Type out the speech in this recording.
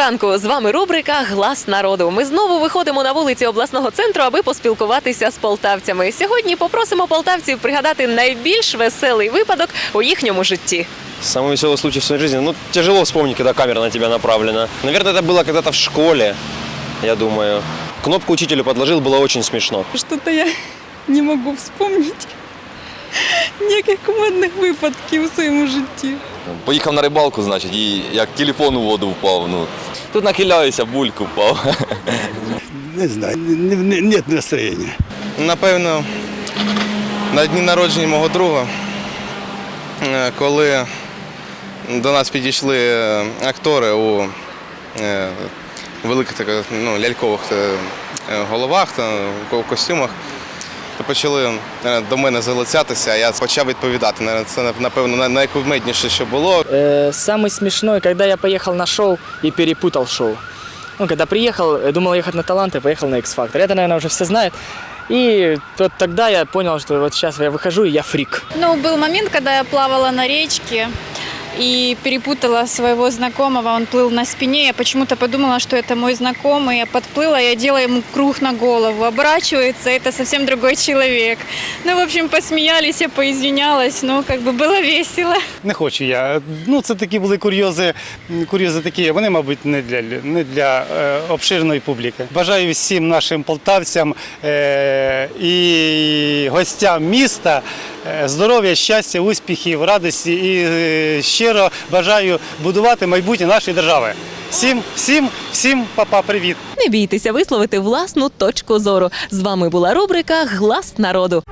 ранку! З вами рубрика Глас народу. Ми знову виходимо на вулиці обласного центру, аби поспілкуватися з полтавцями. Сьогодні попросимо полтавців пригадати найбільш веселий випадок у їхньому житті. Самый веселый случай в своей жизни. Ну, тяжело вспомнить, когда камера на тебя направлена. Наверное, это было когда-то в школе, я думаю. Кнопку учителю подложил, было очень смешно. Что-то я не можу вспомнити ніяких кумедних випадків у своєму житті. Поїхав на рибалку, значить, і як телефон у воду впав. Ну. Тут нахиляюся, бульку впав. Не знаю, не, не, нет настроения. Напевно, на дні народження мого друга, е, коли до нас підійшли е, актори у е, великих ну, лялькових головах та костюмах, то почали е, до мене залицятися, а я почав відповідати. Наверно, Це, напевно, най- найкумедніше, що було. Э, Самый смешной, когда я поехал на шоу и перепутал шоу. Ну, когда приехал, э, думал ехать на таланты, поехал на X-Factor. Это, наверное, уже все знают. И вот тогда я понял, что вот сейчас я выхожу, и я фрик. Ну, был момент, когда я плавала на речке и перепутала своего знакомого. Он плыл на спине. Я почему-то подумала, что это мой знакомый. Я подплыла, я делаю ему круг на голову. Оборачивается, это совсем другой человек. Ну, в общем, посмеялись, я поизвинялась. Ну, как бы было весело. Не хочу я. Ну, це такі були курйози, курйози такі, вони, мабуть, не для, не для е, обширної публіки. Бажаю всім нашим полтавцям е, і гостям міста е, здоров'я, щастя, успіхів, радості і е, щиро бажаю будувати майбутнє нашої держави. Всім, всім, всім, папа, привіт! Не бійтеся висловити власну точку зору. З вами була рубрика Глас народу.